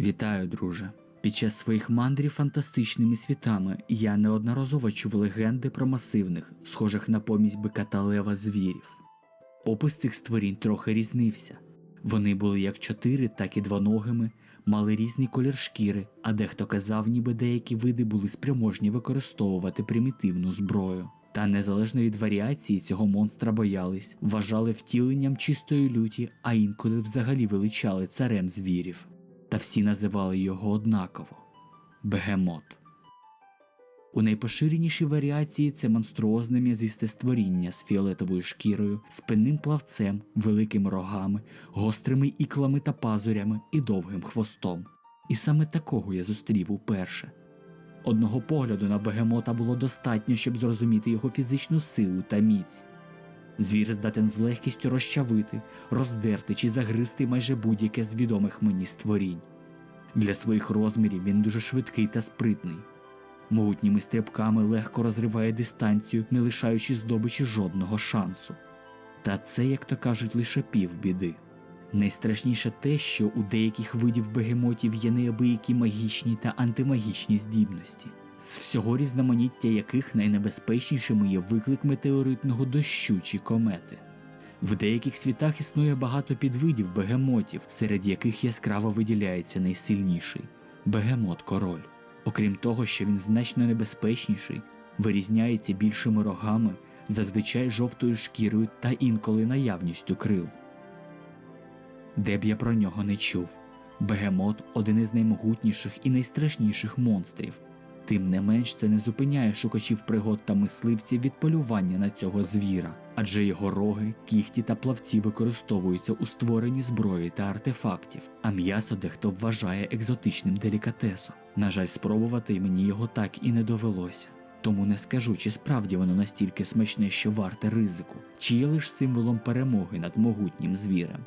Вітаю, друже. Під час своїх мандрів фантастичними світами я неодноразово чув легенди про масивних, схожих на помість бика та звірів. Опис цих створінь трохи різнився. Вони були як чотири, так і двоногими, мали різний колір шкіри, а дехто казав, ніби деякі види були спроможні використовувати примітивну зброю. Та незалежно від варіації цього монстра боялись, вважали втіленням чистої люті, а інколи взагалі величали царем звірів. Та всі називали його однаково бегемот. У найпоширенішій варіації це монструозне м'язисте створіння з фіолетовою шкірою, спинним плавцем, великими рогами, гострими іклами та пазурями і довгим хвостом. І саме такого я зустрів уперше. Одного погляду на бегемота було достатньо, щоб зрозуміти його фізичну силу та міць. Звір здатен з легкістю розчавити, роздерти чи загризти майже будь-яке з відомих мені створінь. Для своїх розмірів він дуже швидкий та спритний. Могутніми стрибками легко розриває дистанцію, не лишаючи здобичі жодного шансу. Та це, як то кажуть, лише півбіди. Найстрашніше те, що у деяких видів бегемотів є неабиякі магічні та антимагічні здібності, з всього різноманіття яких найнебезпечнішими є виклик метеоритного дощу чи комети. В деяких світах існує багато підвидів бегемотів, серед яких яскраво виділяється найсильніший бегемот король. Окрім того, що він значно небезпечніший, вирізняється більшими рогами, зазвичай жовтою шкірою та інколи наявністю крил. Де б я про нього не чув. Бегемот один із наймогутніших і найстрашніших монстрів. Тим не менш це не зупиняє шукачів пригод та мисливців від полювання на цього звіра, адже його роги, кіхті та плавці використовуються у створенні зброї та артефактів, а м'ясо дехто вважає екзотичним делікатесом. На жаль, спробувати мені його так і не довелося. Тому не скажу, чи справді воно настільки смачне, що варте ризику, чи є лише символом перемоги над могутнім звірем.